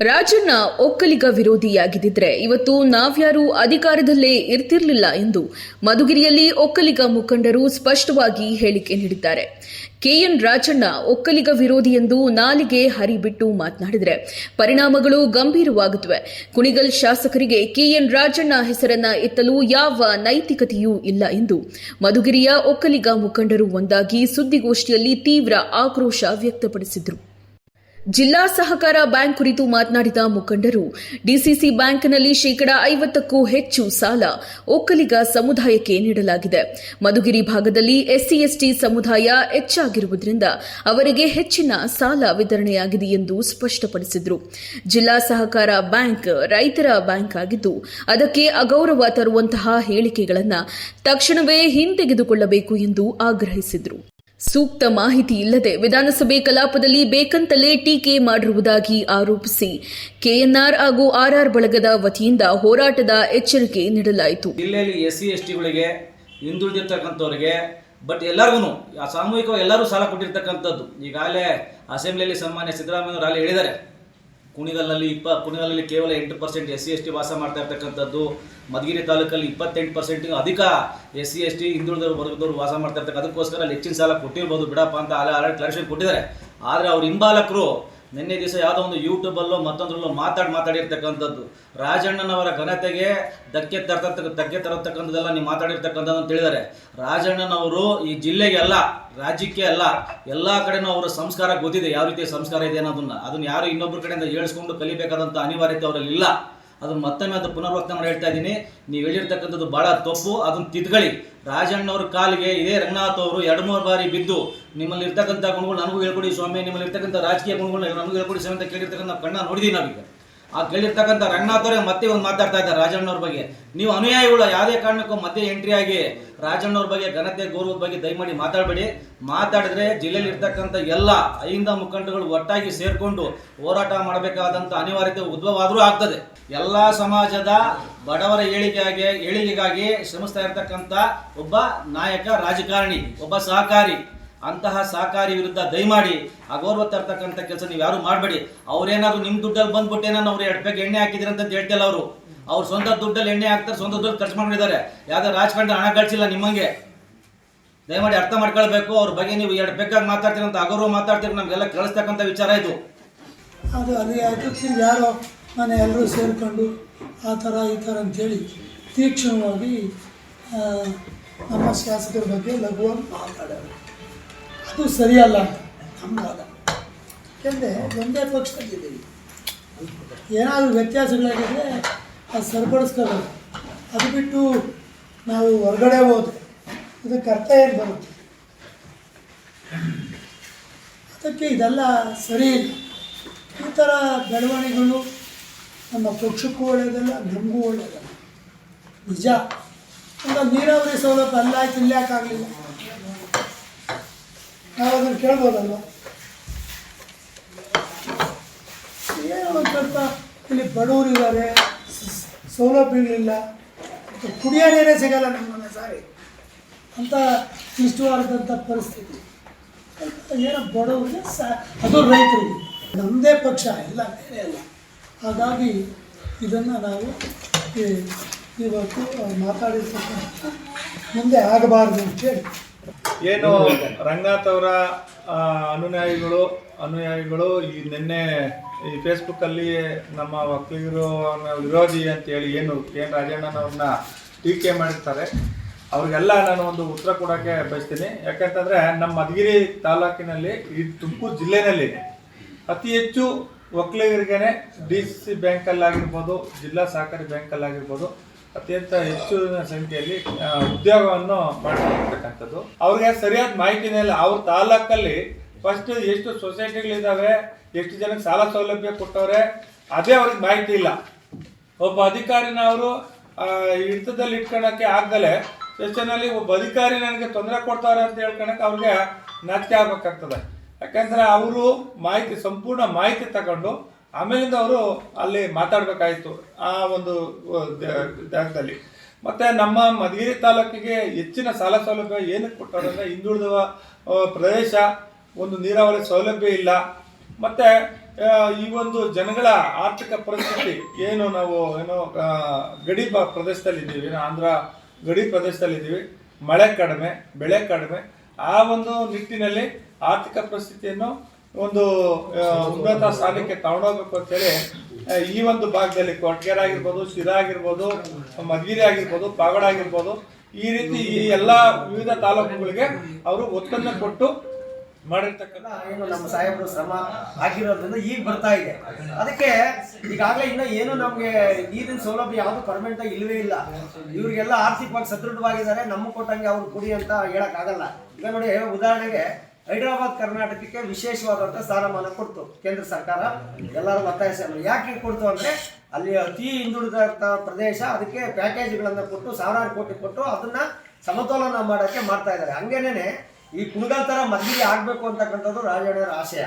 ರಾಜಣ್ಣ ಒಕ್ಕಲಿಗ ವಿರೋಧಿಯಾಗಿದ್ದರೆ ಇವತ್ತು ನಾವ್ಯಾರು ಅಧಿಕಾರದಲ್ಲೇ ಇರ್ತಿರಲಿಲ್ಲ ಎಂದು ಮಧುಗಿರಿಯಲ್ಲಿ ಒಕ್ಕಲಿಗ ಮುಖಂಡರು ಸ್ಪಷ್ಟವಾಗಿ ಹೇಳಿಕೆ ನೀಡಿದ್ದಾರೆ. ಕೆಎನ್ ರಾಜಣ್ಣ ಒಕ್ಕಲಿಗ ವಿರೋಧಿ ಎಂದು ನಾಲಿಗೆ ಹರಿಬಿಟ್ಟು ಮಾತನಾಡಿದರೆ ಪರಿಣಾಮಗಳು ಗಂಭೀರವಾಗುತ್ತವೆ. ಕುಣಿಗಲ್ ಶಾಸಕರಿಗೆ ಕೆಎನ್ ರಾಜಣ್ಣ ಹೆಸರನ್ನ ಎತ್ತಲು ಯಾವ ನೈತಿಕತೆಯೂ ಇಲ್ಲ ಎಂದು ಮಧುಗಿರಿಯ ಒಕ್ಕಲಿಗ ಮುಖಂಡರು ಒಂದಾಗಿ ಸುದ್ದಿಗೋಷ್ಠಿಯಲ್ಲಿ ತೀವ್ರ ಆಕ್ರೋಶ ವ್ಯಕ್ತಪಡಿಸಿದರು. ಜಿಲ್ಲಾ ಸಹಕಾರ ಬ್ಯಾಂಕ್ ಕುರಿತು ಮಾತನಾಡಿದ ಮುಖಂಡರು, ಡಿಸಿಸಿ ಬ್ಯಾಂಕ್ನಲ್ಲಿ ಶೇಕಡಾ ಐವತ್ತಕ್ಕೂ ಹೆಚ್ಚು ಸಾಲ ಒಕ್ಕಲಿಗ ಸಮುದಾಯಕ್ಕೆ ನೀಡಲಾಗಿದೆ. ಮಧುಗಿರಿ ಭಾಗದಲ್ಲಿ ಎಸ್ಸಿ, ಎಸ್ಟಿ ಸಮುದಾಯ ಹೆಚ್ಚಾಗಿರುವುದರಿಂದ ಅವರಿಗೆ ಹೆಚ್ಚಿನ ಸಾಲ ವಿತರಣೆಯಾಗಿದೆ ಎಂದು ಸ್ಪಷ್ಟಪಡಿಸಿದರು. ಜಿಲ್ಲಾ ಸಹಕಾರ ಬ್ಯಾಂಕ್ ರೈತರ ಬ್ಯಾಂಕ್ ಆಗಿದ್ದು, ಅದಕ್ಕೆ ಅಗೌರವ ತರುವಂತಹ ಹೇಳಿಕೆಗಳನ್ನು ತಕ್ಷಣವೇ ಹಿಂತೆಗೆದುಕೊಳ್ಳಬೇಕು ಎಂದು ಆಗ್ರಹಿಸಿದರು. ಸೂಕ್ತ ಮಾಹಿತಿ ಇಲ್ಲದೆ ವಿಧಾನಸಭೆ ಕಲಾಪದಲ್ಲಿ ಬೇಕಂತಲೇ ಟೀಕೆ ಮಾಡಿರುವುದಾಗಿ ಆರೋಪಿಸಿ ಕೆಎನ್ಆರ್ ಹಾಗೂ ಆರ್ಆರ್ ಬಳಗದ ವತಿಯಿಂದ ಹೋರಾಟದ ಎಚ್ಚರಿಕೆ ನೀಡಲಾಯಿತು. ಜಿಲ್ಲೆಯಲ್ಲಿ ಎಸ್ ಸಿ ಎಸ್ ಟಿಗಳಿಗೆ ಹಿಂದುಳಿದಿರ್ತಕ್ಕಂಥವ್ರಿಗೆ ಬಟ್ ಎಲ್ಲರಿಗೂ ಸಾಮೂಹಿಕವಾಗಿ ಎಲ್ಲರೂ ಸಾಲ ಕೊಟ್ಟಿರ್ತಕ್ಕಂಥದ್ದು. ಈಗಾಗಲೇ ಅಸೆಂಬ್ಲಿಯಲ್ಲಿ ಸನ್ಮಾನ್ಯ ಸಿದ್ದರಾಮಯ್ಯವರು ಅಲ್ಲಿ ಹೇಳಿದ್ದಾರೆ. ಕುಣಿಗಲ್ನಲ್ಲಿ ಇಪ್ಪ ಕುಣಿಗಲ್ನಲ್ಲಿ ಕೇವಲ ಎಂಟು percent S C S T ವಾಸ ಮಾಡ್ತಾ ಇರ್ತಕ್ಕಂಥದ್ದು. ಮಧುಗಿರಿ ತಾಲೂಕಲ್ಲಿ ಇಪ್ಪತ್ತೆಂಟು ಪರ್ಸೆಂಟ್ ಅಧಿಕ ಎಸ್ ಸಿ ಎಸ್ ಟಿ ಹಿಂದುಳಿದವರು, ವರ್ಗದವರು ವಾಸ ಮಾಡ್ತಾ ಇರ್ತಕ್ಕ ಅದಕ್ಕೋಸ್ಕರ ಅಲ್ಲಿ ಹೆಚ್ಚಿನ ಸಾಲ ಕೊಟ್ಟಿರ್ಬೋದು ಬಿಡಪ್ಪ ಅಂತ ಆಲ್ರೆಡಿ ಕ್ಲಾರಿಫಿಕೇಶನ್ ಕೊಟ್ಟಿದ್ದಾರೆ. ಆದರೆ ಅವ್ರ ಹಿಂಬಾಲಕರು ನಿನ್ನೆ ದಿವಸ ಯಾವುದೋ ಒಂದು ಯೂಟ್ಯೂಬಲ್ಲೋ ಮತ್ತೊಂದರಲ್ಲೋ ಮಾತಾಡಿ ಮಾತಾಡಿರ್ತಕ್ಕಂಥದ್ದು. ರಾಜಣ್ಣನವರ ಘನತೆಗೆ ಧಕ್ಕೆ ತರ್ತಕ್ಕ, ಧಕ್ಕೆ ತರತಕ್ಕಂಥದ್ದೆಲ್ಲ ನೀವು ಮಾತಾಡಿರ್ತಕ್ಕಂಥದ್ದು ಅಂತ ಹೇಳಿದ್ದಾರೆ ರಾಜಣ್ಣನವರು ಈ ಜಿಲ್ಲೆಗೆ ಅಲ್ಲ, ರಾಜ್ಯಕ್ಕೆ ಅಲ್ಲ, ಎಲ್ಲ ಕಡೆನೂ ಅವರ ಸಂಸ್ಕಾರ ಗೊತ್ತಿದೆ, ಯಾವ ರೀತಿಯ ಸಂಸ್ಕಾರ ಇದೆ ಅನ್ನೋದನ್ನ. ಅದನ್ನ ಯಾರು ಇನ್ನೊಬ್ಬರ ಕಡೆಯಿಂದ ಹೇಳಿಸ್ಕೊಂಡು ಕಲಿಬೇಕಾದಂಥ ಅನಿವಾರ್ಯತೆ ಅವರಲ್ಲಿ ಇಲ್ಲ. ಅದು ಮತ್ತೊಮ್ಮೆ ಅದು ಪುನರ್ವರ್ತನೆ ಮಾಡಿ ಹೇಳ್ತಾ ಇದ್ದೀನಿ. ನೀವು ಹೇಳಿರ್ತಕ್ಕಂಥದ್ದು ಭಾಳ ತಪ್ಪು, ಅದನ್ನು ತಿದ್ಕೊಳ್ಳಿ. ರಾಜಣ್ಣವ್ರ ಕಾಲಿಗೆ ಇದೇ ರಂಗನಾಥ್ ಅವರು ಎರಡು ಮೂರು ಬಾರಿ ಬಿದ್ದು ನಿಮ್ಮಲ್ಲಿ ಇರ್ತಕ್ಕಂಥ ಗುಣಗಳು ನನಗೂ ಹೇಳ್ಕೊಡಿ ಸ್ವಾಮಿ ನಿಮ್ಮಲ್ಲಿ ಇರ್ತಕ್ಕಂಥ ರಾಜಕೀಯ ಗುಣಗಳನ್ನ ನನಗೂ ಹೇಳ್ಕೊಡಿ ಸ್ವಾಮಿ ಅಂತ ಕೇಳಿರ್ತಕ್ಕಂಥ ಕಣ್ಣ ನೋಡಿದೀವಿ ನಾವೀಗ. ಆ ಕೇಳಿರ್ತಕ್ಕಂಥ ರಂಗನಾಥ್ ಅವರೇ ಮತ್ತೆ ಒಂದು ಮಾತಾಡ್ತಾ ಇದ್ದಾರೆ ರಾಜಣ್ಣವ್ರ ಬಗ್ಗೆ. ನೀವು ಅನುಯಾಯಿಗಳು ಯಾವುದೇ ಕಾರಣಕ್ಕೂ ಮತ್ತೆ ಎಂಟ್ರಿ ಆಗಿ ರಾಜಣ್ಣವ್ರ ಬಗ್ಗೆ, ಘನತೆ, ಗೌರವದ ಬಗ್ಗೆ ದಯಮಾಡಿ ಮಾತಾಡಬೇಡಿ. ಮಾತಾಡಿದ್ರೆ ಜಿಲ್ಲೆಯಲ್ಲಿ ಇರ್ತಕ್ಕಂಥ ಎಲ್ಲ ಐಂದ ಮುಖಂಡಗಳು ಒಟ್ಟಾಗಿ ಸೇರಿಕೊಂಡು ಹೋರಾಟ ಮಾಡಬೇಕಾದಂಥ ಅನಿವಾರ್ಯತೆ ಉದ್ಭವ ಆದರೂ ಆಗ್ತದೆ. ಎಲ್ಲ ಸಮಾಜದ ಬಡವರ ಏಳಿಗೆಗಾಗಿ ಏಳಿಗೆಗಾಗಿ ಶ್ರಮಿಸ್ತಾ ಇರ್ತಕ್ಕಂಥ ಒಬ್ಬ ನಾಯಕ, ರಾಜಕಾರಣಿ, ಒಬ್ಬ ಸಹಕಾರಿ. ಅಂತಹ ಸಹಕಾರಿ ವಿರುದ್ಧ ದಯಮಾಡಿ ಅಗೌರವ ತರ್ತಕ್ಕಂಥ ಕೆಲಸ ನೀವು ಯಾರು ಮಾಡಬೇಡಿ. ಅವ್ರೇನಾದ್ರು ನಿಮ್ಮ ದುಡ್ಡಲ್ಲಿ ಬಂದ್ಬಿಟ್ಟು ಏನಾದ್ರು ಅವ್ರು ಎರಡು ಬೇಗ ಎಣ್ಣೆ ಹಾಕಿದ್ರೆ ಅಂತ ಹೇಳ್ತಿಲ್ಲ ಅವರು. ಅವ್ರು ಸ್ವಂತ ದುಡ್ಡಲ್ಲಿ ಎಣ್ಣೆ ಹಾಕ್ತಾರೆ, ಸ್ವಂತ ದುಡ್ಡು ಖರ್ಚು ಮಾಡಿದ್ದಾರೆ ಯಾವುದೇ ರಾಜಕಾರಣ ಹಣ ಗಳಿಸಿಲ್ಲ ನಿಮ್ಮಂಗೆ. ದಯಮಾಡಿ ಅರ್ಥ ಮಾಡ್ಕೊಳ್ಬೇಕು, ಅವ್ರ ಬಗ್ಗೆ ನೀವು ಎರಡು ಬೇಕಾಗಿ ಮಾತಾಡ್ತೀರ ಅಂತ ಅಗೌರವ ಮಾತಾಡ್ತೀರಿ, ನಮಗೆಲ್ಲ ಕಳಿಸ್ತಕ್ಕಂಥ ವಿಚಾರ ಇದು. ಅದು ಅದು ಅದಕ್ಕೆ ಯಾರೋ ಮನೆ ಎಲ್ಲರೂ ಸೇರಿಕೊಂಡು ಆ ಥರ ಈ ಥರ ಅಂಥೇಳಿ ತೀಕ್ಷ್ಣವಾಗಿ ನಮ್ಮ ಶಾಸಕರ ಬಗ್ಗೆ ಲಘುವಾಗಿ ಮಾತಾಡೋದು ಅದು ಸರಿಯಲ್ಲ. ನಮ್ಮ ವಾದ ಯಾಕೆಂದರೆ ಒಂದೇ ಪಕ್ಷದಲ್ಲಿದ್ದೀವಿ. ಏನಾದರೂ ವ್ಯತ್ಯಾಸಗಳಾಗಿದ್ದರೆ ಅದು ಸರಿಪಡಿಸ್ಕೋಬೇಕು. ಅದು ಬಿಟ್ಟು ನಾವು ಹೊರಗಡೆ ಹೋದ್ರೆ ಇದಕ್ಕೆ ಅರ್ಥ ಏನು ಬರುತ್ತೆ. ಅದಕ್ಕೆ ಇದೆಲ್ಲ ಸರಿ ಇಲ್ಲ. ಈ ಥರ ಬೆಳವಣಿಗೆಗಳು ನಮ್ಮ ಪಕ್ಷಕ್ಕೂ ಒಳ್ಳೆಯದಲ್ಲ ನಮಗೂ ಒಳ್ಳೆಯದಲ್ಲ ನಿಜ. ಈಗ ನೀರಾವರಿ ಸೌಲಭ್ಯ ಅಲ್ಲ ಆಯ್ತು ಇಲ್ಲಿ ಯಾಕಾಗಲಿಲ್ಲ ನಾವು ಅದನ್ನು ಕೇಳ್ಬೋದಲ್ವ? ಏನೋ ಒಂದು ಸ್ವಲ್ಪ ಇಲ್ಲಿ ಬಡವರು ಇದ್ದಾರೆ, ಸ- ಸೌಲಭ್ಯಗಳಿಲ್ಲ ಕುಡಿಯೋ ನೀರೇ ಸಿಗಲ್ಲ ನಮ್ಮನ್ನು ಸಾರಿ. ಅಂತ ಇಷ್ಟವಾದಂಥ ಪರಿಸ್ಥಿತಿ. ಏನೋ ಬಡವರಿಗೆ ಸಾ, ಅದು ರೈತರಿಗೆ. ನಮ್ಮದೇ ಪಕ್ಷ ಇಲ್ಲ, ಬೇರೆ ಅಲ್ಲ ಹಾಗಾಗಿ ಇದನ್ನು ನಾವು ಇವತ್ತು ಮಾತಾಡಿರ್ತಕ್ಕಂಥ ಮುಂದೆ ಆಗಬಾರ್ದು ಅಂತೇಳಿ ಏನು ರಂಗನಾಥ್ ಅವರ ಅನುಯಾಯಿಗಳು ಅನುಯಾಯಿಗಳು ಈ ನಿನ್ನೆ ಈ ಫೇಸ್ಬುಕ್ಕಲ್ಲಿ ನಮ್ಮ ಒಕ್ಕಲಿಗರು ವಿರೋಧಿ ಅಂತೇಳಿ ಏನು ಏನು ರಾಜಣ್ಣನವ್ರನ್ನ ಟೀಕೆ ಮಾಡಿರ್ತಾರೆ. ಅವ್ರಿಗೆಲ್ಲ ನಾನು ಒಂದು ಉತ್ತರ ಕೊಡೋಕ್ಕೆ ಬಯಸ್ತೀನಿ. ಯಾಕಂತಂದರೆ ನಮ್ಮ ಮಧುಗಿರಿ ತಾಲೂಕಿನಲ್ಲಿ ಈ ತುಮಕೂರು ಜಿಲ್ಲೆನಲ್ಲಿ ಅತಿ ಹೆಚ್ಚು ಒಕ್ಕಲಿಗರಿಗೇನೆ ಡಿ ಸಿ ಬ್ಯಾಂಕಲ್ಲಾಗಿರ್ಬೋದು, ಜಿಲ್ಲಾ ಸಹಕಾರಿ ಬ್ಯಾಂಕಲ್ಲಾಗಿರ್ಬೋದು ಅತ್ಯಂತ ಹೆಚ್ಚು ಸಂಖ್ಯೆಯಲ್ಲಿ ಉದ್ಯೋಗವನ್ನು ಮಾಡಿರ್ತಕ್ಕಂಥದ್ದು ಅವ್ರಿಗೆ ಸರಿಯಾದ ಮಾಹಿತಿನೇ ಇಲ್ಲ. ಅವ್ರ ತಾಲೂಕಲ್ಲಿ ಫಸ್ಟ್ ಎಷ್ಟು ಸೊಸೈಟಿಗಳಿದ್ದಾವೆ, ಎಷ್ಟು ಜನಕ್ಕೆ ಸಾಲ ಸೌಲಭ್ಯ ಕೊಟ್ಟವ್ರೆ, ಅದೇ ಅವ್ರಿಗೆ ಮಾಹಿತಿ ಇಲ್ಲ. ಒಬ್ಬ ಅಧಿಕಾರಿನ ಅವರು ಹಿಡಿತದಲ್ಲಿ ಇಟ್ಕೊಳಕ್ಕೆ ಆಗ್ದಲೆ ಸೆಷನಲ್ಲಿ ಒಬ್ಬ ಅಧಿಕಾರಿ ನನಗೆ ತೊಂದರೆ ಕೊಡ್ತಾರೆ ಅಂತ ಹೇಳ್ಕೊಳಕ್ಕೆ ಅವ್ರಿಗೆ ನಾಚಿಕೆ ಆಗ್ಬೇಕಾಗ್ತದೆ. ಯಾಕಂದ್ರೆ ಅವರು ಮಾಹಿತಿ, ಸಂಪೂರ್ಣ ಮಾಹಿತಿ ತಗೊಂಡು ಆಮೇಲಿಂದ ಅವರು ಅಲ್ಲಿ ಮಾತಾಡಬೇಕಾಯಿತು ಆ ಒಂದು ಜಾಗದಲ್ಲಿ. ಮತ್ತೆ ನಮ್ಮ ಮಧುಗಿರಿ ತಾಲೂಕಿಗೆ ಹೆಚ್ಚಿನ ಸಾಲ ಸೌಲಭ್ಯ ಏನಕ್ಕೆ ಕೊಟ್ಟರು ಅಂದ್ರೆ ಹಿಂದುಳಿದ ಪ್ರದೇಶ, ಒಂದು ನೀರಾವರಿ ಸೌಲಭ್ಯ ಇಲ್ಲ. ಮತ್ತೆ ಈ ಒಂದು ಜನಗಳ ಆರ್ಥಿಕ ಪರಿಸ್ಥಿತಿ ಏನು, ನಾವು ಏನು ಗಡಿ ಬ- ಪ್ರದೇಶದಲ್ಲಿ ಇದ್ದೀವಿ ಏನು ಆಂಧ್ರ ಗಡಿ ಪ್ರದೇಶದಲ್ಲಿ ಇದ್ದೀವಿ ಮಳೆ ಕಡಿಮೆ, ಬೆಳೆ ಕಡಿಮೆ, ಆ ಒಂದು ನಿಟ್ಟಿನಲ್ಲಿ ಆರ್ಥಿಕ ಪರಿಸ್ಥಿತಿಯನ್ನು ಒಂದು ಉನ್ನತ ಸ್ಥಾನಕ್ಕೆ ತಗೊಂಡೋಗ್ಬೇಕು ಅಂತೇಳಿ ಈ ಒಂದು ಭಾಗದಲ್ಲಿ ಕೊಟ್ಗೆರೆ ಆಗಿರ್ಬೋದು, ಶಿರಾ ಆಗಿರ್ಬೋದು, ಮಧುಗಿರಿ ಆಗಿರ್ಬೋದು ಪಾಗಡ ಆಗಿರ್ಬೋದು, ಈ ರೀತಿ ಈ ಎಲ್ಲಾ ವಿವಿಧ ತಾಲೂಕುಗಳಿಗೆ ಅವರು ಒತ್ತನ್ನು ಕೊಟ್ಟು ಮಾಡಿರ್ತಕ್ಕಂಥ ಏನು ನಮ್ಮ ಸಾಹೇಬರು ಶ್ರಮ ಆಗಿರೋದ್ರಿಂದ ಈಗ ಬರ್ತಾ ಇದೆ. ಅದಕ್ಕೆ ಈಗಾಗಲೇ ಇನ್ನೂ ಏನು ನಮಗೆ ನೀರಿನ ಸೌಲಭ್ಯ ಯಾವುದು ಪರ್ಮನೆಂಟ್ ಆಗಿ ಇಲ್ಲವೇ ಇಲ್ಲ. ಇವರಿಗೆಲ್ಲ ಆರ್ಥಿಕವಾಗಿ ಸದೃಢವಾಗಿದ್ದಾರೆ. ನಮ್ಮ ಕೊಟ್ಟಂಗೆ ಅವ್ರು ಕುಡಿ ಅಂತ ಹೇಳಕ್ ಆಗಲ್ಲ ಈಗ ನೋಡಿ, ಉದಾಹರಣೆಗೆ ಹೈದರಾಬಾದ್ ಕರ್ನಾಟಕಕ್ಕೆ ವಿಶೇಷವಾದಂಥ ಸ್ಥಾನಮಾನ ಕೊಡ್ತು ಕೇಂದ್ರ ಸರ್ಕಾರ. ಎಲ್ಲರೂ ಒತ್ತಾಯಿಸ ಯಾಕೆ ಕೊಡ್ತು ಅಂದ್ರೆ ಅಲ್ಲಿ ಅತಿ ಹಿಂದುಳಿದ ಪ್ರದೇಶ ಅದಕ್ಕೆ ಪ್ಯಾಕೇಜ್ಗಳನ್ನು ಕೊಟ್ಟು, ಸಾವಿರಾರು ಕೋಟಿ ಕೊಟ್ಟು ಅದನ್ನ ಸಮತೋಲನ ಮಾಡೋಕ್ಕೆ ಮಾಡ್ತಾ ಇದ್ದಾರೆ. ಹಂಗೇನೆ ಈ ಕುಣಗಲ್ ಥರ ಮದ್ವೆ ಆಗಬೇಕು ಅಂತಕ್ಕಂಥದ್ದು ರಾಜಣ್ಣರ ಆಶಯ.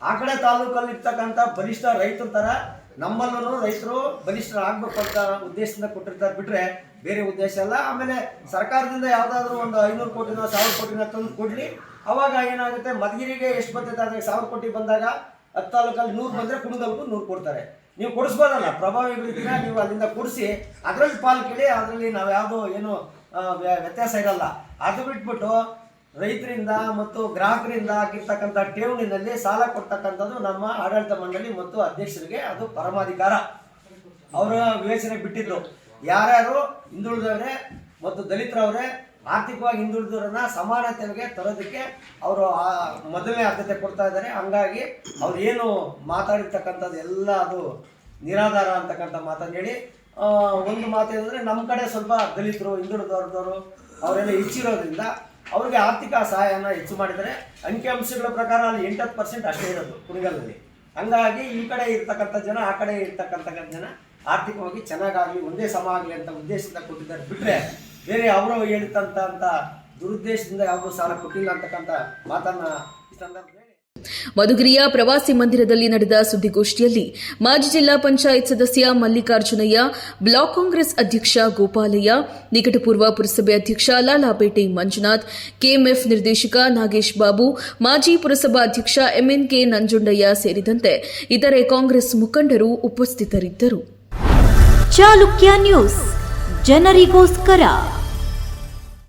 ಆ ಕಡೆ ತಾಲೂಕಲ್ಲಿ ಇರ್ತಕ್ಕಂಥ ಬಲಿಷ್ಠ ರೈತರ ಥರ ನಮ್ಮಲ್ಲೂ ರೈತರು ಬಲಿಷ್ಠ ಆಗ್ಬೇಕು ಅಂತ ಉದ್ದೇಶದಿಂದ ಕೊಟ್ಟಿರ್ತಾರೆ. ಬಿಟ್ರೆ ಬೇರೆ ಉದ್ದೇಶ ಅಲ್ಲ ಆಮೇಲೆ ಸರ್ಕಾರದಿಂದ ಯಾವುದಾದ್ರೂ ಒಂದು ಐನೂರು ಕೋಟಿನ, ಸಾವಿರ ಕೋಟಿನ ತಂದು ಕೊಡ್ಲಿ. ಅವಾಗ ಏನಾಗುತ್ತೆ, ಮಧುಗಿರಿಗೆ ಎಷ್ಟು ಬರ್ತೈತೆ ಅದ್ರಾಗ ಸಾವಿರ ಕೋಟಿ ಬಂದಾಗ ಹತ್ತು ತಾಲೂಕಲ್ಲಿ ನೂರು ಬಂದರೆ ಕುಣಗಲ್ಗೂ ನೂರು ಕೊಡ್ತಾರೆ. ನೀವು ಕೊಡಿಸ್ಬೋದಲ್ಲ ಪ್ರಭಾವಿಗಳಿದ್ದೀರಾ ನೀವು ಅಲ್ಲಿಂದ ಕೊಡಿಸಿ, ಅದರಲ್ಲಿ ಪಾಲು ಕೇಳಿ ಅದರಲ್ಲಿ ನಾವು ಯಾವುದೋ ಏನು ವ್ಯ- ವ್ಯತ್ಯಾಸ ಇರಲ್ಲ. ಅದು ಬಿಟ್ಬಿಟ್ಟು ರೈತರಿಂದ ಮತ್ತು ಗ್ರಾಹಕರಿಂದ ಆಗಿರ್ತಕ್ಕಂಥ ಠೇವಣಿನಲ್ಲಿ ಸಾಲ ಕೊಡ್ತಕ್ಕಂಥದ್ದು ನಮ್ಮ ಆಡಳಿತ ಮಂಡಳಿ ಮತ್ತು ಅಧ್ಯಕ್ಷರಿಗೆ ಅದು ಪರಮಾಧಿಕಾರ. ಅವರ ವಿವೇಚನೆ ಬಿಟ್ಟಿದ್ದು ಯಾರ್ಯಾರು ಹಿಂದುಳಿದವರೇ ಮತ್ತು ದಲಿತರವರೇ ಆರ್ಥಿಕವಾಗಿ ಹಿಂದುಳಿದವರನ್ನ ಸಮಾನತೆಗೆ ತರೋದಕ್ಕೆ ಅವರು ಆ ಮೊದಲನೇ ಆದ್ಯತೆ ಕೊಡ್ತಾ ಇದ್ದಾರೆ. ಹಂಗಾಗಿ ಅವ್ರು ಏನು ಮಾತಾಡಿರ್ತಕ್ಕಂಥದ್ದು ಎಲ್ಲ ಅದು ನಿರಾಧಾರ ಅಂತಕ್ಕಂಥ ಮಾತನ್ನು ಹೇಳಿ ಒಂದು ಮಾತು ಏನಂದರೆ ನಮ್ಮ ಕಡೆ ಸ್ವಲ್ಪ ದಲಿತರು, ಹಿಂದುಳಿದವರದವರು ಅವರೆಲ್ಲ ಹೆಚ್ಚಿರೋದ್ರಿಂದ ಅವ್ರಿಗೆ ಆರ್ಥಿಕ ಸಹಾಯನ ಹೆಚ್ಚು ಮಾಡಿದರೆ ಅಂಕಿಅಂಶಗಳ ಪ್ರಕಾರ ಅಲ್ಲಿ ಎಂಟತ್ತು ಪರ್ಸೆಂಟ್ ಅಷ್ಟೇ ಇರೋದು ಕುಣಿಗಲ್ನಲ್ಲಿ ಹಂಗಾಗಿ ಈ ಕಡೆ ಇರ್ತಕ್ಕಂಥ ಜನ, ಆ ಕಡೆ ಇರ್ತಕ್ಕಂಥ ಜನ ಆರ್ಥಿಕವಾಗಿ ಚೆನ್ನಾಗಾಗಲಿ, ಒಂದೇ ಸಮ ಆಗಲಿ ಅಂತ ಉದ್ದೇಶದಿಂದ ಕೊಟ್ಟಿದ್ದಾರೆ. ಬಿಟ್ಟರೆ ಬೇರೆ ಅವರು ಹೇಳಿದಂತ ಅಂತ ದುರುದ್ದೇಶದಿಂದ ಯಾವುದೂ ಸಾಲ ಕೊಟ್ಟಿಲ್ಲ ಅಂತಕ್ಕಂಥ ಮಾತನ್ನ ಈ ಸಂದರ್ಭದಲ್ಲಿ ಮಧುಗಿರಿಯ ಪ್ರವಾಸಿ ಮಂದಿರದಲ್ಲಿ ನಡೆದ ಸುದ್ದಿಗೋಷ್ಠಿಯಲ್ಲಿ ಮಾಜಿ ಜಿಲ್ಲಾ ಪಂಚಾಯತ್ ಸದಸ್ಯ ಮಲ್ಲಿಕಾರ್ಜುನಯ್ಯ ಬ್ಲಾಕ್ ಕಾಂಗ್ರೆಸ್ ಅಧ್ಯಕ್ಷ ಗೋಪಾಲಯ್ಯ ನಿಕಟಪೂರ್ವ ಪುರಸಭೆ ಅಧ್ಯಕ್ಷ ಲಾಲಾಪೇಟೆ ಮಂಜುನಾಥ್ ಕೆಎಂಎಫ್ ನಿರ್ದೇಶಕ ನಾಗೇಶ್ ಬಾಬು ಮಾಜಿ ಪುರಸಭಾ ಅಧ್ಯಕ್ಷ ಎಂಎನ್ಕೆ ನಂಜುಂಡಯ್ಯ ಸೇರಿದಂತೆ ಇತರೆ ಕಾಂಗ್ರೆಸ್ ಮುಖಂಡರು ಉಪಸ್ಥಿತರಿದ್ದರು. ಚಾಲುಕ್ಯ ನ್ಯೂಸ್. ಜನರಿಗೋಸ್ಕರ